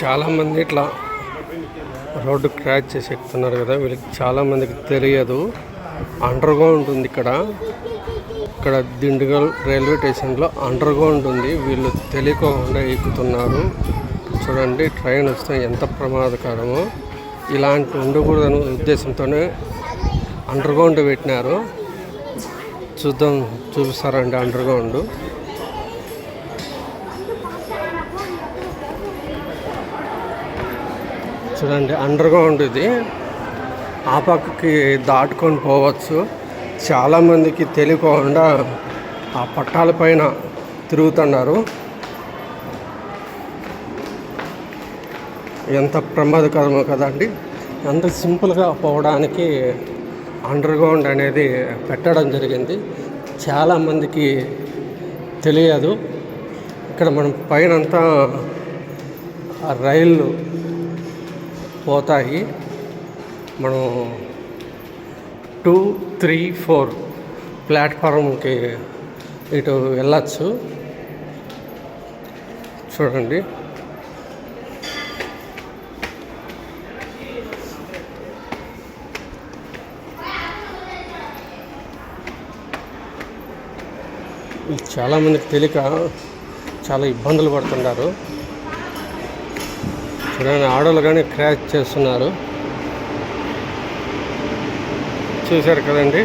చాలామంది ఇట్లా రోడ్డు క్రాచ్ చేసి ఎక్కుతున్నారు కదా వీళ్ళకి చాలామందికి తెలియదు. అండర్ గ్రౌండ్ ఉంది ఇక్కడ. ఇక్కడ దిండుగల్ రైల్వే స్టేషన్లో అండర్గ్రౌండ్ ఉంది. వీళ్ళు తెలియకుండా ఎక్కుతున్నారు. చూడండి ట్రైన్ వస్తే ఎంత ప్రమాదకరమో. ఇలాంటి ఉండకూడదనే ఉద్దేశంతోనే అండర్గ్రౌండ్ పెట్టినారు. చూద్దాం చూపిస్తారండి అండర్గ్రౌండ్ చూడండి అండర్ గ్రౌండ్ ఇది ఆ పక్కకి దాటుకొని పోవచ్చు. చాలామందికి తెలియకుండా ఆ పట్టాల పైన తిరుగుతున్నారు. ఎంత ప్రమాదకరమో కదండి. ఎంత సింపుల్గా పోవడానికి అండర్ గ్రౌండ్ అనేది పెట్టడం జరిగింది. చాలామందికి తెలియదు. ఇక్కడ మనం పైనంతా రైళ్ళు పోతాయి. మనం టూ త్రీ ఫోర్ ప్లాట్ఫారంకి ఇటు వెళ్ళచ్చు. చూడండి. చాలామందికి తెలియక చాలా ఇబ్బందులు పడుతున్నారు. చూడండి ఆడోళ్ళు కానీ క్రాచ్ చేస్తున్నారు. చూశారు కదండి.